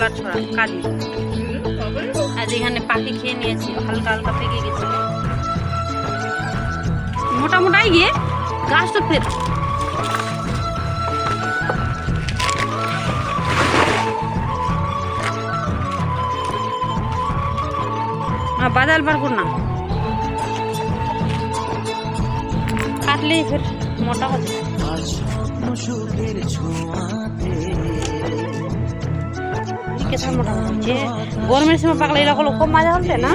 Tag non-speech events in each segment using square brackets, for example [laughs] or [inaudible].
কলার ছড়া, কালি। আজ এখানে পাখি খেয়ে নিয়েছি, হালকা হালকা পেকে গেছে। মোটা মোটাই গিয়ে গাছ তো ফের বাদাল বার করনা। কাটলেই ফের মোটা হচ্ছে কেসার মোটা যে গরমের সময় পাকলে এরকম খুব মজা হবে না?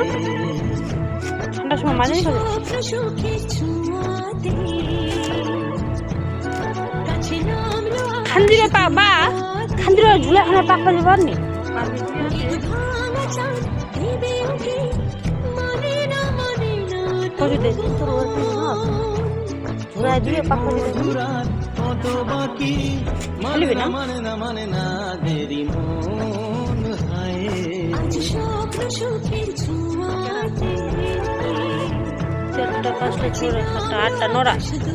ঠান্ডার সময় মজাই হবে খান্দিরে পা বা খান্দিরে ঝুলে খানে পাকলে যাবার নি ঘুরাই দিয়ে পাকলে যাবার নি? না চারটা পাঁচটা ছটা সাতটা আটটা তো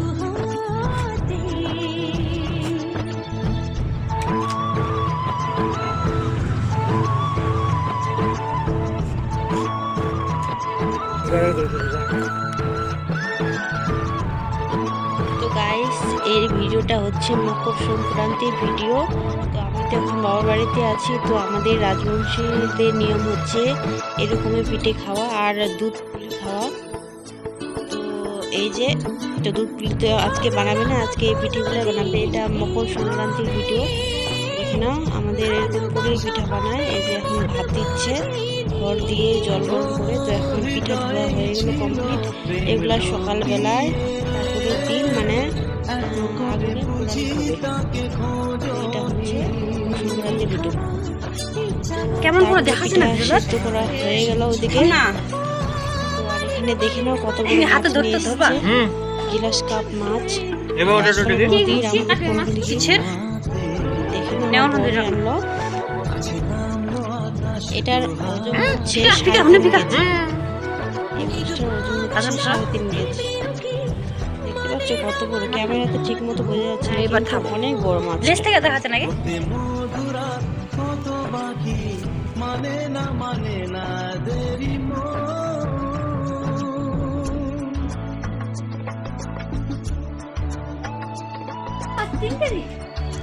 এই ভিডিওটা হচ্ছে মকর সংক্রান্তির ভিডিও। তো আমি তো এখন বাবার বাড়িতে আছি, তো আমাদের রাজবংশীদের নিয়ম হচ্ছে এরকমই পিঠে খাওয়া আর দুধ পুলি খাওয়া। তো এই যে এটা দুধ পুলি তো আজকে বানাবে না, আজকে এই পিঠেগুলো বানাবে। এটা মকর সংক্রান্তির ভিডিও। দেখে নাও, আমাদের এরকম করে পিঠা বানায়। এই যে এখন ভাত দিচ্ছে, ঘর দিয়ে জল গরম করে। তো এখন পিঠা ধোয়া হয়ে গেলো কমপ্লিট এগুলা সকালবেলায় তারপরে দিন মানে এটা হচ্ছে ভিডিও কেমন করে দেখাচ্ছে না? সিদ্ধ করা হয়ে গেল ওদিকে না এখানে দেখে নাও কত বড় হাতে ধরতে ধরবা? হুম গিলাস কাপ মাছ এবার ওটা ওটা? দেখে নাও নদীর। আনলো। এটার ওজন হচ্ছে পিকা, পিকা, সাড়ে তিন। কেজি। পাচ্ছ কত বড় ক্যামেরাতে ঠিক মতো বোঝা যাচ্ছে না, এবার কিন্তু থামো। অনেক বড় মাছ লেজ থেকে দেখাচ্ছে নাকি?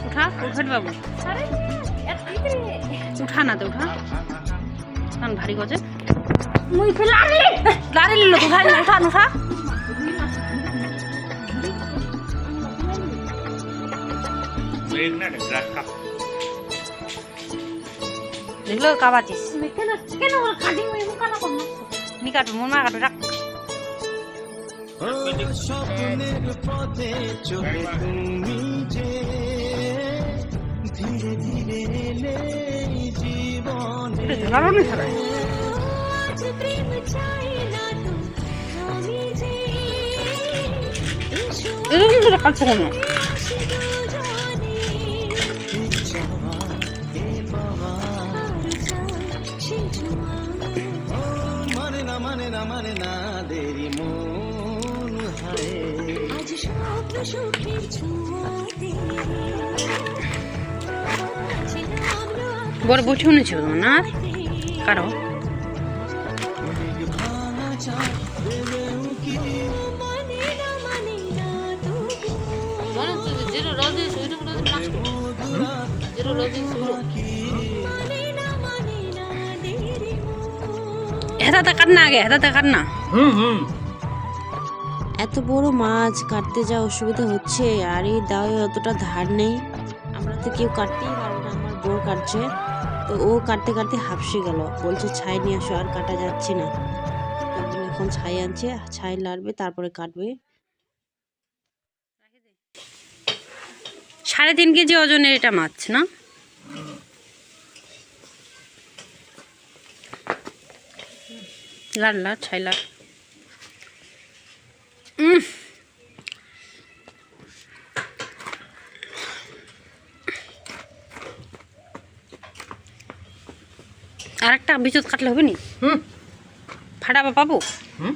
উঠা উঠট বাবু। উঠা না তো উঠা। ভারী গজে মুই লারে লারে লিলো না উঠা। দেখল কাবাচিস না কাটু মন মা কাটু রাখ। স্বপ্নের পথে চলে তুমি যে ধীরে ধীরে এলে জীবনে। ধরালো নি সারা এরকম করে? কাটছে কেন মানে না মানে না মানে না দেরি মন হায় বড় বসে শুনেছি না হেতাতে কাট না আগে হেতাতে কাট না হুম হুম। এত বড় মাছ কাটতে যা অসুবিধা হচ্ছে আর এই দাওয়ে অতটা ধার নেই। আমরা তো কেউ কাটতেই পারব না আমার বউ কাটছে। তো ও কাটতে কাটতে হাফসে গেল। বলছে ছাই নিয়ে আসো আর কাটা যাচ্ছে না। এখন ছাই আনছে ছাই লাড়বে তারপরে কাটবে। সাড়ে তিন কেজি ওজনের এটা মাছ না? লাড় লাড় ছাই লাড় উম। আর একটা বিচুত কাটলে হবে নি হুম। ফাটাবা পাবো? হুম।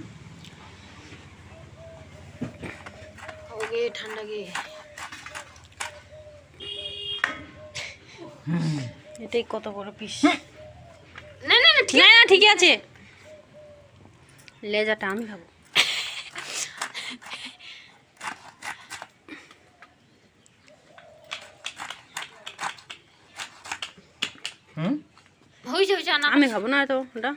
ঠান্ডা গে। এটাই কত বড় পিস না না না ঠিক আছে। লেজাটা আমি খাব। আমি খাব না তো ওটা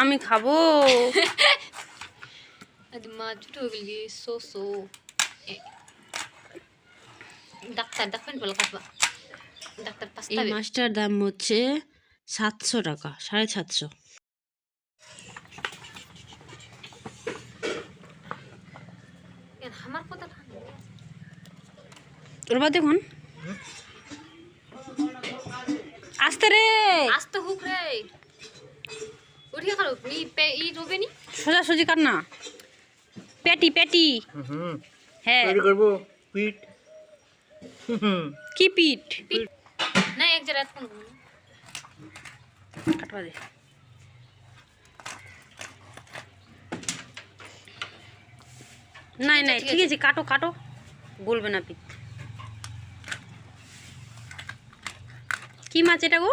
আমি খাব। ডাক্তার দেখবেন বলে কাটবা। এই পাস্তা মাছটার দাম হচ্ছে সাতশো টাকা সাড়ে সাতশো। দেখুন। আসতে রে! আস্তে হুক রে। উঠিয়ে খালো ই পে ই রোবে নি? সোজা সুজি কাট না। পেটি পেটি। হ্যাঁ। করব হুম কি পিঠ না এক জায়গায় ফোন কাটবা দে। নাই নাই ঠিক আছে। কাটো কাটো। বলবে না পিঠ কি মাছ এটা গো?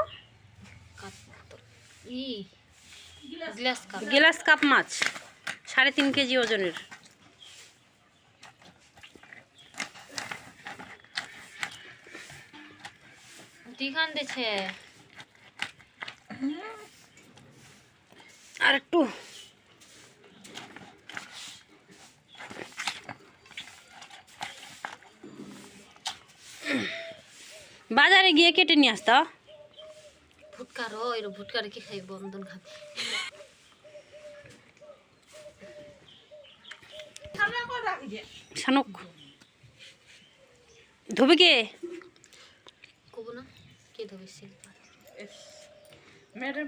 গ্লাস গেলাস কাপ মাছ। সাড়ে তিন কেজি ওজনের। আর একটু। বাজারে গিয়ে কেটে নিয়ে আসতা। ভুটকার ও এর ভুটকার কি খাই বন্ধন খাবে। শানুক। ধোবে কে কে ধবে সে ম্যাডাম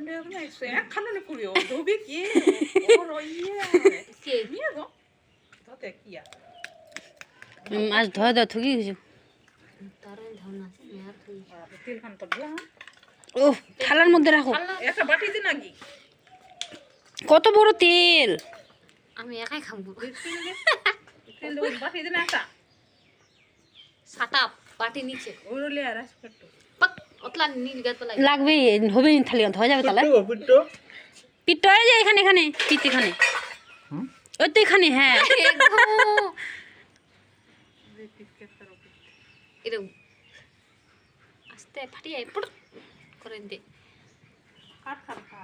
একখানো নি কুড়ি ও ধোবি কি? ওর কে? নিয়ে গো। তাতে কি আর? মাছ ধোয়া দেওয়া থুকি দিলাম ও থালার মধ্যে রাখো। একটা বাটি দি নাকি কত বড় তেল? আমি একাই খাব। তেল বাটি দিন একটা। সাটা পাটি নিচে। ওর লিয়ে রাস লাগবে। হবে থালি হয়ে যাবে তাহলে। পিঠ হয়ে যায় এখানে এখানে পিঠ এখানে? ওই তো এখানে হ্যাঁ। [laughs] এরকম আস্তে ফাটিয়ে পুট করে দে। কাট কাট।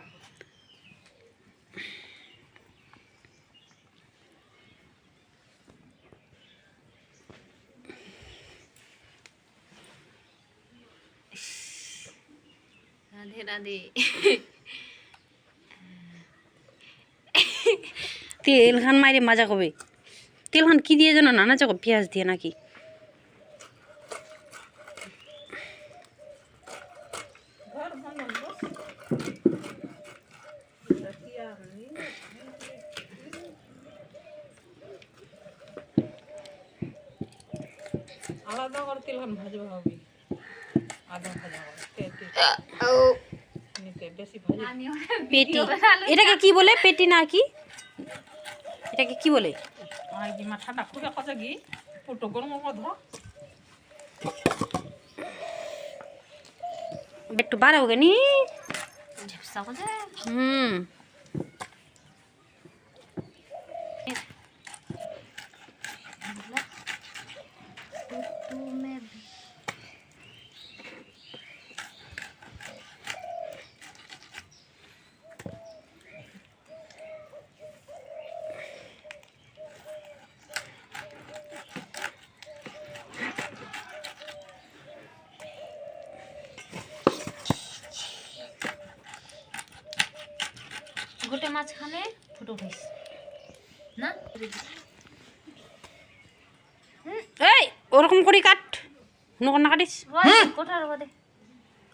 রাধে রাধে তেল খান মাইরে মাজা কবে। তেল খান কি দিয়ে যেন নানা চাকো পেঁয়াজ দিয়ে নাকি? আলাদা করে তিলখান ভাজবা হবে। আদা ভাজা হবে। বেশি ভাজি পেটি। এটাকে কি বলে? পেটি না কি? এটাকে কি বলে? আর কি মা খুঁড়ে কথা কি পুটো গরম মধ একটু বাড়াও নি। হুম তুমি গোটে মাঝখানে ফুটো উঠাইস না? এই ওরকম করে কাট। নকর না কাটিস? কোঠার বাদে।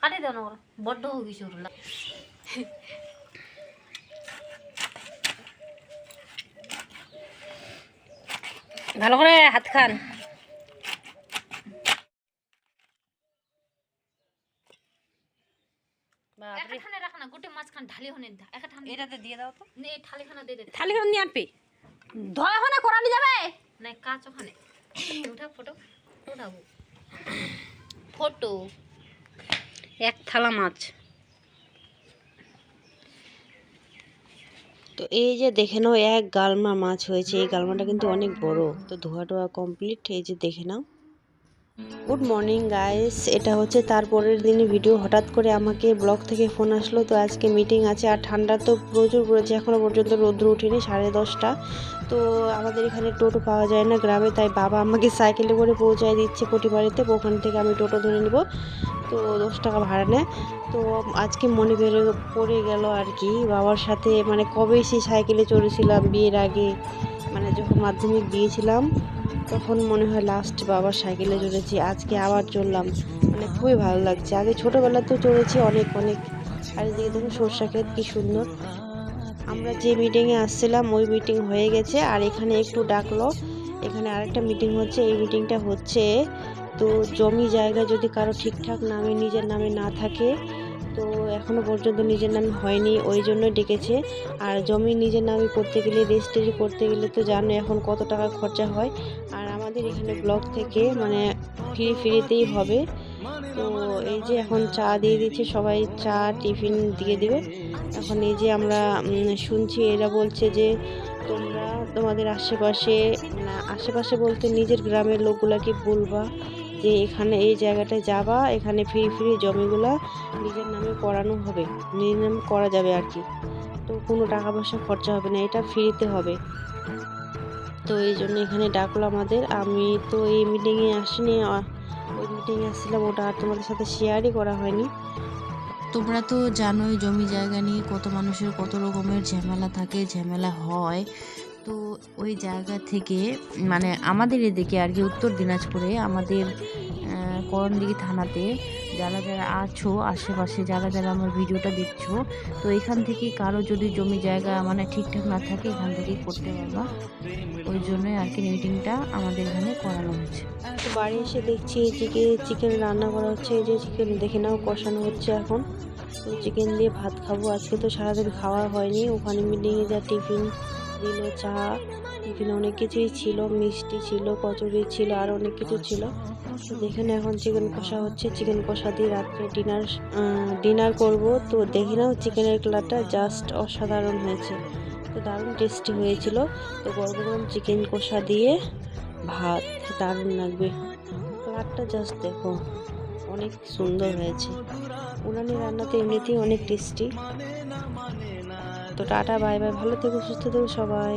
কাটি দেও না বড্ড হয়ে গেছে ওর। ভালো করে হাত খান বাপরে একাখানে রাখ না গোটে মাঝখান ঢালি হনে একাঠান এটাতে দিয়ে দাও তো। নে থালি খানা দে দে। থালি খান নিয়ে আনবি? ধোয়া ওখানে করানি যাবে? না কাঁচ ওখানে। উঠা ফটো উঠাবো ফটো। এক থালা মাছ। তো এই যে দেখে নাও এক গালমা মাছ হয়েছে। এই গালমাটা কিন্তু অনেক বড়। তো ধোয়া টোয়া কমপ্লিট এই যে দেখে নাও। গুড মর্নিং গাইস এটা হচ্ছে তারপরের দিনে ভিডিও হঠাৎ করে আমাকে ব্লগ থেকে ফোন আসলো। তো আজকে মিটিং আছে আর ঠান্ডা তো প্রচুর পড়েছে। এখনও পর্যন্ত রোদ্র উঠেনি সাড়ে দশটা। তো আমাদের এখানে টোটো পাওয়া যায় না গ্রামে, তাই বাবা আমাকে সাইকেলে করে পৌঁছায় দিচ্ছে কোটিবাড়িতে ওখান থেকে আমি টোটো ধরে নেব। তো দশ টাকা ভাড়া নেয়। তো আজকে মনে বেরো পড়ে গেল আর কি। বাবার সাথে মানে কবে সেই সাইকেলে চড়েছিলাম বিয়ের আগে? মানে যখন মাধ্যমিক দিয়েছিলাম তখন মনে হয় লাস্ট বাবার সাইকেলে চড়েছি, আজকে আবার চড়লাম। মানে খুবই ভালো লাগছে। আগে ছোটোবেলাতেও চড়েছি অনেক অনেক। আর এদিকে দেখো সর্ষা ক্ষেত, কী সুন্দর। আমরা যে মিটিংয়ে আসছিলাম, ওই মিটিং হয়ে গেছে, আর এখানে একটু ডাকলো। এখানে আরেকটা মিটিং হচ্ছে, এই মিটিংটা হচ্ছে, তো জমি জায়গা যদি কারও ঠিকঠাক নামে, নিজের নামে না থাকে তো এখনও পর্যন্ত নিজের নামে হয়নি, ওই জন্য ডেকেছে। আর জমি নিজের নামে করতে গেলে রেজিস্ট্রি করতে গেলে তো জানো এখন কত টাকা খরচা হয়। আর আমাদের এখানে ব্লক থেকে মানে ফ্রি ফ্রিতেই হবে। তো এই যে এখন চা দিয়ে দিচ্ছে, সবাই চা টিফিন দিয়ে দেবে। এখন এই যে আমরা শুনছি এরা বলছে যে তোমরা তোমাদের আশেপাশে আশেপাশে বলতে নিজের গ্রামের লোকগুলাকে বলবা। যে এখানে এই জায়গাটায় যাবা, এখানে ফ্রি ফ্রি জমিগুলা নিজের নামে করানো হবে। নিজের নামে করা যাবে আর কি। তো কোনো টাকা পয়সা খরচা হবে না, এটা ফ্রিতে হবে। তো এই জন্য এখানে ডাকলো আমাদের। আমি তো এই মিটিংয়ে আসিনি ওই মিটিংয়ে আসছিলাম, ওটা আর তোমাদের সাথে শেয়ারই করা হয়নি। তোমরা তো জানোই জমি জায়গা নিয়ে কত মানুষের কত রকমের ঝামেলা থাকে, ঝামেলা হয়। তো ওই জায়গা থেকে মানে আমাদের এদিকে আর কি, উত্তর দিনাজপুরে আমাদের করণদিঘি থানাতে যারা যারা আছো, আশেপাশে যারা যারা আমার ভিডিওটা দেখছ, তো এখান থেকে কারও যদি জমি জায়গা মানে ঠিকঠাক না থাকে, এখান থেকে করতে পারবা। ওই জন্যই আর কি মিটিংটা আমাদের এখানে করানো হচ্ছে। তো বাড়ি এসে দেখছি চিকেন চিকেন রান্না করা হচ্ছে, এই যে চিকেন দেখে নাও কষানো হচ্ছে এখন। তো চিকেন দিয়ে ভাত খাব, আজকে তো সারাদিন খাওয়া হয়নি, ওখানে মিটিংয়ে যা টিফিন দিল, চা। এখানে অনেক কিছুই ছিল, মিষ্টি ছিল, কচুরি ছিল, আর অনেক কিছু ছিল। তো দেখে না এখন চিকেন কষা হচ্ছে। চিকেন কষা দিয়ে রাত্রে ডিনার ডিনার করব। তো দেখে নাও চিকেনের কালারটা জাস্ট অসাধারণ হয়েছে। তো দারুণ টেস্টি হয়েছিল। তো গরম গরম চিকেন কষা দিয়ে ভাত, দারুণ লাগবে। কালারটা জাস্ট দেখো, অনেক সুন্দর হয়েছে। উনানি রান্না তো এমনিতেই অনেক টেস্টি। তো টাটা বাই বাই ভালো থেকো সুস্থ থেকো সবাই।